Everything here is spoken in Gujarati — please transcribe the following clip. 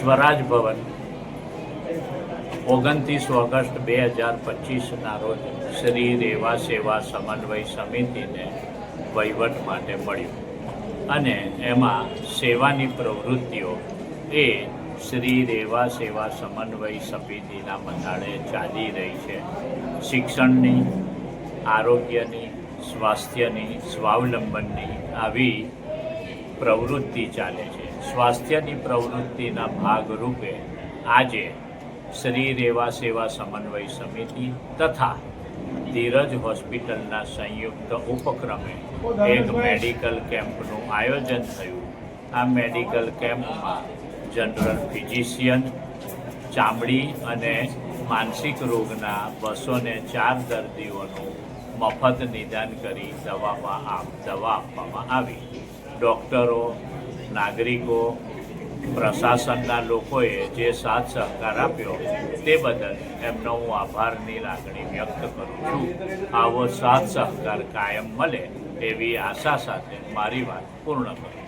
સ્વરાજ ભવન, ઓગણત્રીસ ઓગસ્ટ બે હજાર પચીસના રોજ શ્રી રેવા સેવા સમન્વય સમિતિને વહીવટ માટે મળ્યું. અને એમાં સેવાની પ્રવૃત્તિઓ એ શ્રી રેવા સેવા સમન્વય સમિતિના મથાળે ચાલી રહી છે. શિક્ષણની, આરોગ્યની, સ્વાસ્થ્યની, સ્વાવલંબનની આવી પ્રવૃત્તિ ચાલે છે. સ્વાસ્થ્યની પ્રવૃત્તિના ભાગરૂપે આજે શ્રી રેવા સેવા સમન્વય સમિતિ તથા ધીરજ હોસ્પિટલના સંયુક્ત ઉપક્રમે એક મેડિકલ કેમ્પનું આયોજન થયું. આ મેડિકલ કેમ્પમાં જનરલ ફિઝિશિયન, ચામડી અને માનસિક રોગના બસો ને ચાર દર્દીઓનું મફત નિદાન કરી દવામાં આપ દવા આપવામાં આવી. ડૉક્ટરો નાગરિકો, પ્રશાસનના લોકોએ જે સાથ સહકાર આપ્યો તે બદલ એમનો હું આભારની લાગણી વ્યક્ત કરું છું. આવો સાથ સહકાર કાયમ મળે એવી આશા સાથે મારી વાત પૂર્ણ કરું.